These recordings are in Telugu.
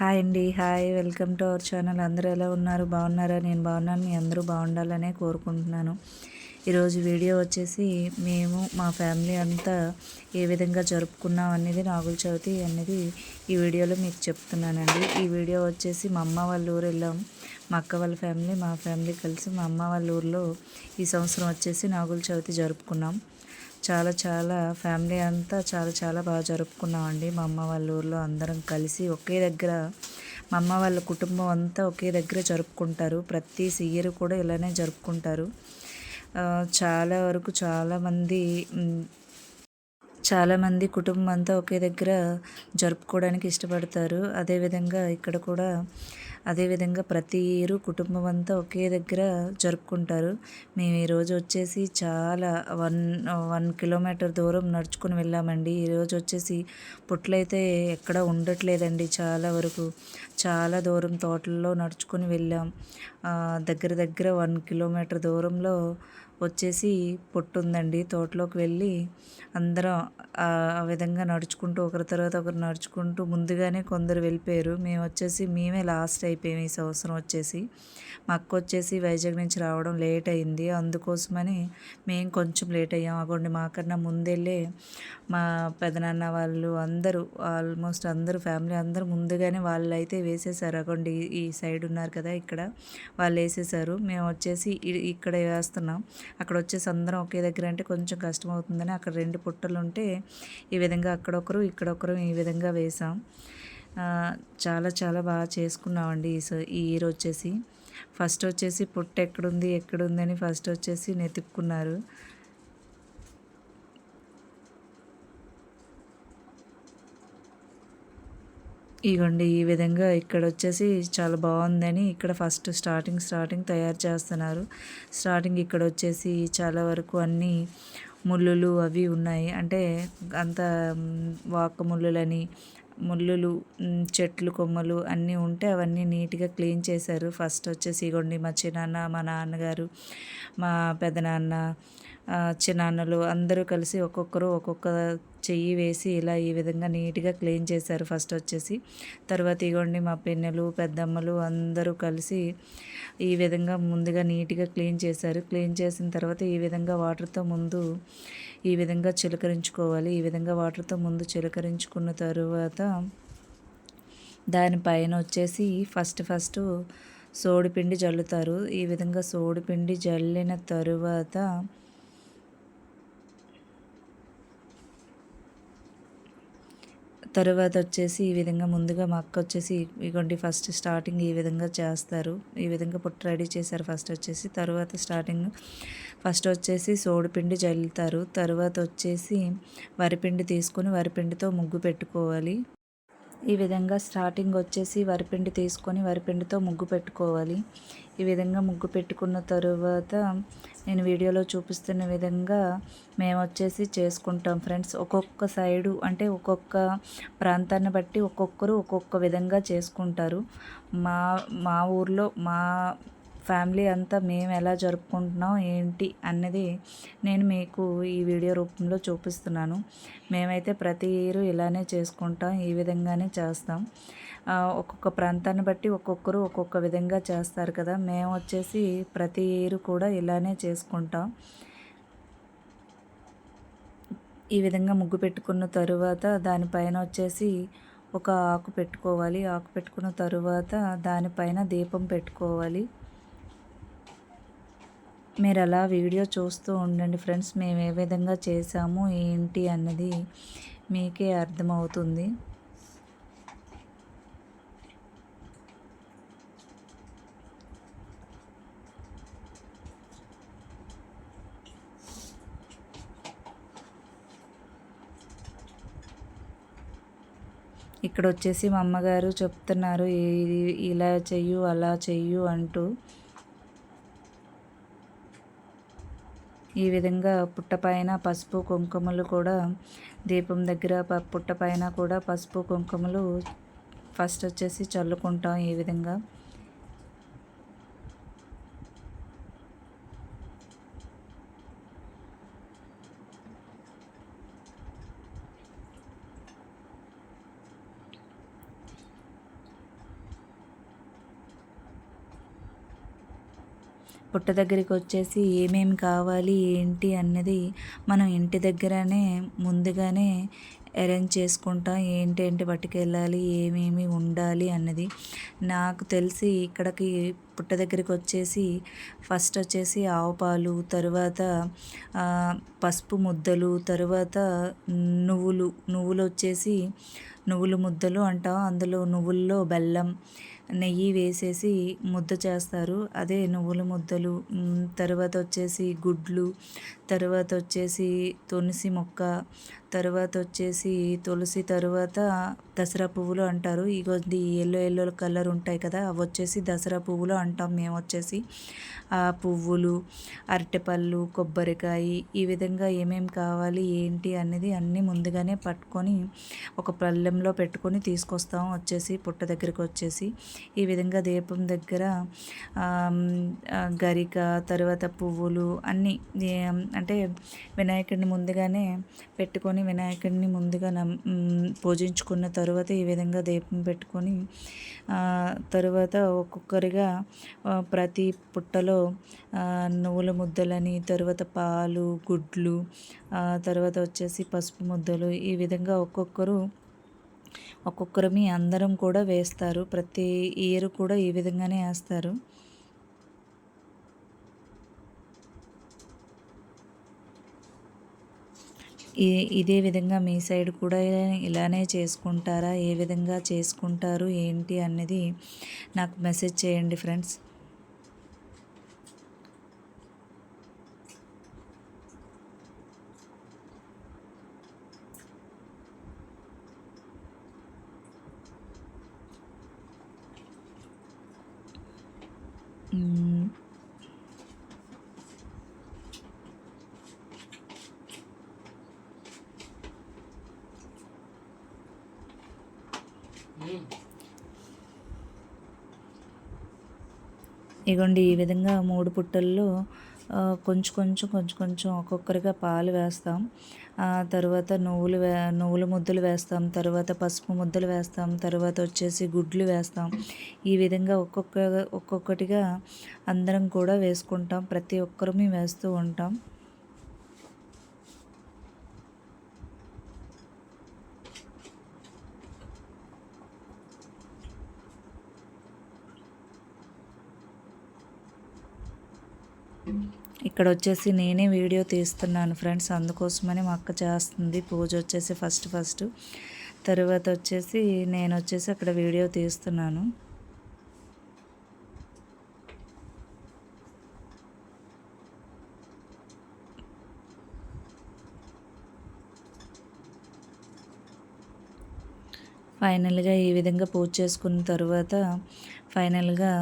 హాయ్ అండి hi. Welcome to our channel. అందరూ ఎలా ఉన్నారు? బాగున్నారా? నేను బాగున్నాను. మీ అందరూ బాగుండాలనే కోరుకుంటున్నాను. ఈరోజు వీడియో వచ్చేసి మేము మా ఫ్యామిలీ అంతా ఏ విధంగా జరుపుకున్నాం అనేది నాగుల చవితి అనేది ఈ వీడియోలో మీకు చెప్తున్నానండి. ఈ వీడియో వచ్చేసి మా అమ్మ వాళ్ళ ఊరు వెళ్ళాం. మా అక్క వాళ్ళ ఫ్యామిలీ మా ఫ్యామిలీ కలిసి మా అమ్మ వాళ్ళ ఊర్లో ఈ సంవత్సరం వచ్చేసి నాగుల చవితి జరుపుకున్నాం. చాలా చాలా ఫ్యామిలీ అంతా చాలా చాలా బాగా జరుపుకున్నామండి. మా అమ్మ వాళ్ళ ఊర్లో అందరం కలిసి ఒకే దగ్గర మా అమ్మ వాళ్ళ కుటుంబం అంతా ఒకే దగ్గర జరుపుకుంటారు. ప్రతి ఇయర్ కూడా ఇలానే జరుపుకుంటారు. చాలా వరకు చాలామంది చాలామంది కుటుంబం అంతా ఒకే దగ్గర జరుపుకోవడానికి ఇష్టపడతారు. అదేవిధంగా ఇక్కడ కూడా అదేవిధంగా ప్రతి ఇయరు కుటుంబం అంతా ఒకే దగ్గర జరుపుకుంటారు. మేము ఈరోజు వచ్చేసి చాలా వన్ వన్ కిలోమీటర్ దూరం నడుచుకుని వెళ్ళామండి. ఈరోజు వచ్చేసి పుట్లయితే ఎక్కడ ఉండట్లేదండి చాలా వరకు. చాలా దూరం తోటల్లో నడుచుకుని వెళ్ళాం. దగ్గర దగ్గర వన్ కిలోమీటర్ దూరంలో వచ్చేసి పొట్టుందండి. తోటలోకి వెళ్ళి అందరం ఆ విధంగా నడుచుకుంటూ ఒకరి తర్వాత ఒకరు నడుచుకుంటూ ముందుగానే కొందరు వెళ్ళిపోయారు. మేము వచ్చేసి మేమే లాస్ట్ అయిపోయాం ఈ సంవత్సరం వచ్చేసి. మా అక్క వచ్చేసి వైజాగ్ నుంచి రావడం లేట్ అయింది. అందుకోసమని మేము కొంచెం లేట్ అయ్యాం. అగోండి మాకన్నా ముందెళ్ళే మా పెదనాన్న వాళ్ళు అందరూ ఆల్మోస్ట్ అందరూ ఫ్యామిలీ అందరూ ముందుగానే వాళ్ళు అయితే వేసేసారు. అగోండి ఈ సైడ్ ఉన్నారు కదా ఇక్కడ వాళ్ళు వేసేసారు. మేము వచ్చేసి ఇక్కడ వేస్తున్నాం. అక్కడ వచ్చేసి అందరం ఒకే దగ్గర అంటే కొంచెం కష్టం అవుతుందని అక్కడ రెండు పుట్టలు ఉంటే ఈ విధంగా అక్కడొకరు ఇక్కడొకరు ఈ విధంగా వేసాం చాలా చాలా బాగా చేసుకున్నామండి ఈ ఇయర్ వచ్చేసి. ఫస్ట్ వచ్చేసి పుట్ట ఎక్కడుంది ఎక్కడుంది అని ఫస్ట్ వచ్చేసి నెతుక్కున్నారు. ఇగోండి ఈ విధంగా ఇక్కడ వచ్చేసి చాలా బాగుందని ఇక్కడ ఫస్ట్ స్టార్టింగ్ స్టార్టింగ్ తయారు చేస్తున్నారు. స్టార్టింగ్ ఇక్కడ వచ్చేసి చాలా వరకు అన్నీ ముళ్ళులు అవి ఉన్నాయి. అంటే అంత వాక ముళ్ళులని ముళ్ళులు చెట్లు కొమ్మలు అన్నీ ఉంటే అవన్నీ నీట్గా క్లీన్ చేశారు. ఫస్ట్ వచ్చేసి ఇగోండి మా చిన్నాన్న మా నాన్నగారు మా పెదనాన్న చిన్నాన్నలు అందరూ కలిసి ఒక్కొక్కరు ఒక్కొక్క చెయ్యి వేసి ఇలా ఈ విధంగా నీట్గా క్లీన్ చేశారు ఫస్ట్ వచ్చేసి. తర్వాత ఇగోండి మా పిన్నెలు పెద్దమ్మలు అందరూ కలిసి ఈ విధంగా ముందుగా నీట్గా క్లీన్ చేశారు. క్లీన్ చేసిన తర్వాత ఈ విధంగా వాటర్తో ముందు ఈ విధంగా చిలకరించుకోవాలి. ఈ విధంగా వాటర్తో ముందు చిలకరించుకున్న తరువాత దానిపైన వచ్చేసి ఫస్ట్ ఫస్ట్ సోడిపిండి జల్లుతారు. ఈ విధంగా సోడిపిండి జల్లిన తరువాత తర్వాత వచ్చేసి ఈ విధంగా ముందుగా మా అక్క వచ్చేసి ఇగోండి ఫస్ట్ స్టార్టింగ్ ఈ విధంగా చేస్తారు. ఈ విధంగా పుట్టు రెడీ చేశారు ఫస్ట్ వచ్చేసి. తర్వాత స్టార్టింగ్ ఫస్ట్ వచ్చేసి సోడిపిండి జల్లుతారు. తర్వాత వచ్చేసి వరిపిండి తీసుకొని వరిపిండితో ముగ్గు పెట్టుకోవాలి. ఈ విధంగా స్టార్టింగ్ వచ్చేసి వరిపిండి తీసుకొని వరిపిండితో ముగ్గు పెట్టుకోవాలి. ఈ విధంగా ముగ్గు పెట్టుకున్న తరువాత నేను వీడియోలో చూపిస్తున్న విధంగా మేము వచ్చేసి చేసుకుంటాం ఫ్రెండ్స్. ఒక్కొక్క సైడు అంటే ఒక్కొక్క ప్రాంతాన్ని బట్టి ఒక్కొక్కరు ఒక్కొక్క విధంగా చేసుకుంటారు. మా మా ఊర్లో మా ఫ్యామిలీ అంతా మేము ఎలా జరుపుకుంటున్నాం ఏంటి అన్నది నేను మీకు ఈ వీడియో రూపంలో చూపిస్తున్నాను. మేమైతే ప్రతి ఇయర్ ఇలానే చేసుకుంటాం ఈ విధంగానే చేస్తాం. ఒక్కొక్క ప్రాంతాన్ని బట్టి ఒక్కొక్కరు ఒక్కొక్క విధంగా చేస్తారు కదా. మేము వచ్చేసి ప్రతి ఇయర్ కూడా ఇలానే చేసుకుంటాం. ఈ విధంగా ముగ్గు పెట్టుకున్న తరువాత దానిపైన వచ్చేసి ఒక ఆకు పెట్టుకోవాలి. ఆకు పెట్టుకున్న తరువాత దానిపైన దీపం పెట్టుకోవాలి. మీరు అలా వీడియో చూస్తూ ఉండండి ఫ్రెండ్స్. మేము ఏ విధంగా చేసాము ఏంటి అన్నది మీకే అర్థమవుతుంది. ఇక్కడ వచ్చేసి మా అమ్మగారు చెప్తున్నారు ఇలా చెయ్యు అలా చెయ్యు అంటూ. ఈ విధంగా పుట్టపైన పసుపు కుంకుమలు కూడా దీపం దగ్గర పుట్టపైన కూడా పసుపు కుంకుమలు ఫస్ట్ వచ్చేసి చల్లుకుంటాం ఈ విధంగా. పుట్ట దగ్గరికి వచ్చేసి ఏమేమి కావాలి ఏంటి అన్నది మనం ఇంటి దగ్గరనే ముందుగానే అరేంజ్ చేసుకుంటాం ఏంటేంటి పట్టుకెళ్ళాలి ఏమేమి ఉండాలి అన్నది. నాకు తెలిసి ఇక్కడికి పుట్ట దగ్గరికి వచ్చేసి ఫస్ట్ వచ్చేసి ఆవు పాలు తరువాత పసుపు ముద్దలు తరువాత నువ్వులు నువ్వులు వచ్చేసి నువ్వుల ముద్దలు అంటాం. అందులో నువ్వుల్లో బెల్లం నెయ్యి వేసేసి ముద్ద చేస్తారు. అదే నువ్వుల ముద్దలు తర్వాత వచ్చేసి గుడ్లు తర్వాత వచ్చేసి తులసి మొక్క తర్వాత వచ్చేసి తులసి తర్వాత దసరా పువ్వులు అంటారు. ఇగోది ఎల్లో ఎల్లో కలర్ ఉంటాయి కదా అవి వచ్చేసి దసరా పువ్వులు అంటాం మేము వచ్చేసి. ఆ పువ్వులు అరటిపళ్ళు కొబ్బరికాయ ఈ విధంగా ఏమేమి కావాలి ఏంటి అనేది అన్నీ ముందుగానే పట్టుకొని ఒక పళ్ళెంలో పెట్టుకొని తీసుకొస్తాం వచ్చేసి పుట్ట దగ్గరికి వచ్చేసి. ఈ విధంగా దీపం దగ్గర గరిక తర్వాత పువ్వులు అన్నీ అంటే వినాయకుడిని ముందుగానే పెట్టుకొని వినాయకుడిని ముందుగా పూజించుకున్న తర్వాత ఈ విధంగా దీపం పెట్టుకొని తర్వాత ఒక్కొక్కరిగా ప్రతి పుట్టలో నువ్వుల ముద్దలని తర్వాత పాలు గుడ్లు తర్వాత వచ్చేసి పసుపు ముద్దలు ఈ విధంగా ఒక్కొక్కరు ఒక్కొక్కరిమి అందరం కూడా వేస్తారు. ప్రతి ఇయర్ కూడా ఈ విధంగానే వేస్తారు. ఇదే విధంగా మీ సైడ్ కూడా ఇలానే చేసుకుంటారా? ఏ విధంగా చేసుకుంటారు? ఏంటి? అన్నది నాకు మెసేజ్ చేయండి ఫ్రెండ్స్. ఇగోండి ఈ విధంగా మూడు పుట్టల్లో కొంచెం కొంచెం కొంచెం కొంచెం ఒక్కొక్కరిగా పాలు వేస్తాం. తర్వాత నువ్వులు వే నువ్వుల ముద్దలు వేస్తాం తర్వాత పసుపు ముద్దలు వేస్తాం తర్వాత వచ్చేసి గుడ్లు వేస్తాం. ఈ విధంగా ఒక్కొక్క ఒక్కొక్కటిగా అందరం కూడా వేసుకుంటాం. ప్రతి ఒక్కరు వేస్తూ ఉంటాం. ఇక్కడ వచ్చేసి నేనే వీడియో తీస్తున్నాను ఫ్రెండ్స్ అందుకోసమని మా అక్క చేస్తుంది. పూజ వచ్చేసి ఫస్ట్ ఫస్ట్. తర్వాత వచ్చేసి నేను వచ్చేసి అక్కడ వీడియో తీస్తున్నాను. ఫైనల్గా ఈ విధంగా పూజ చేసుకున్న తర్వాత ఫైనల్గా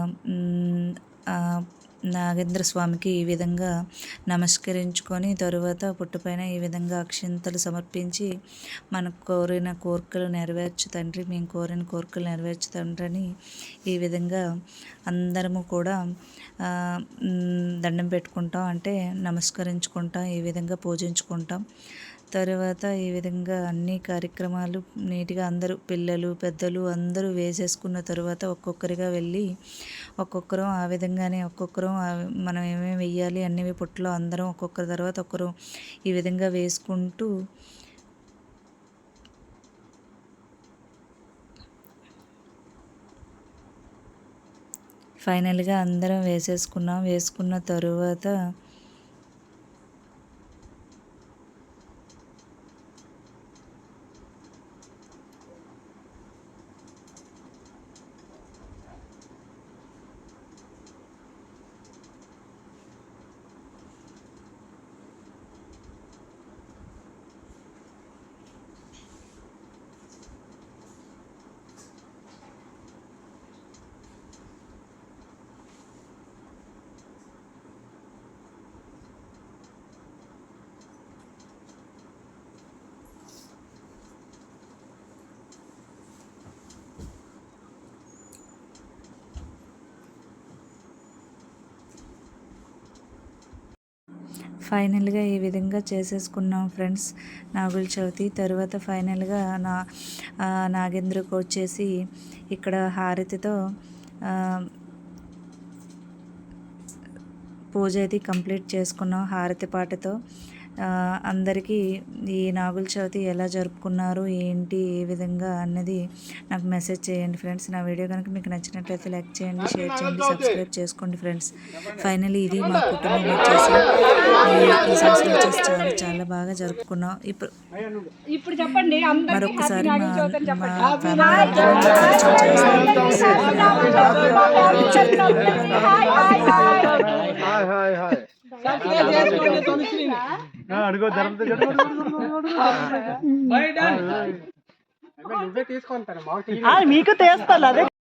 నాగేంద్ర స్వామికి ఈ విధంగా నమస్కరించుకొని తరువాత పుట్టుపైన ఈ విధంగా అక్షింతలు సమర్పించి మనకు కోరిన కోరికలు నెరవేర్చు తండ్రి మేము కోరిన కోరికలు నెరవేర్చు తండ్రి అని ఈ విధంగా అందరము కూడా దండం పెట్టుకుంటాం. అంటే నమస్కరించుకుంటాం ఈ విధంగా పూజించుకుంటాం. తర్వాత ఈ విధంగా అన్ని కార్యక్రమాలు నీట్గా అందరూ పిల్లలు పెద్దలు అందరూ వేసేసుకున్న తర్వాత ఒక్కొక్కరిగా వెళ్ళి ఒక్కొక్కరు ఆ విధంగానే ఒక్కొక్కరు మనం ఏమేమి వెయ్యాలి అన్నీ పుట్టలో అందరం ఒక్కొక్కరి తర్వాత ఒకరు ఈ విధంగా వేసుకుంటూ ఫైనల్గా అందరం వేసేసుకున్నాం. వేసుకున్న తరువాత ఫైనల్గా ఈ విధంగా చేసేసుకున్నాం ఫ్రెండ్స్. నాగుల చవితి తర్వాత ఫైనల్గా నా నాగేంద్రకు వచ్చేసి ఇక్కడ హారతితో పూజ అయితే కంప్లీట్ చేసుకున్నాం హారతి పాటతో. అందరికీ ఈ నాగుల చవితి ఎలా జరుపుకున్నారు ఏంటి ఏ విధంగా అన్నది నాకు మెసేజ్ చేయండి ఫ్రెండ్స్ నా వీడియో కనుక మీకు నచ్చినట్లయితే లైక్ చేయండి షేర్ చేయండి సబ్స్క్రైబ్ చేసుకోండి ఫ్రెండ్స్ ఫైనలీ ఇది మా కుటుంబం వచ్చేసి ఈ- సంవత్సరం వచ్చేసి చాలా చాలా బాగా జరుపుకున్నాం. ఇప్పుడు ఇప్పుడు చెప్పండి మరొకసారి మా ఫ్యామిలీ హాయ్ హాయ్ హాయ్ అడుగు మీకు తీస్తాను అదే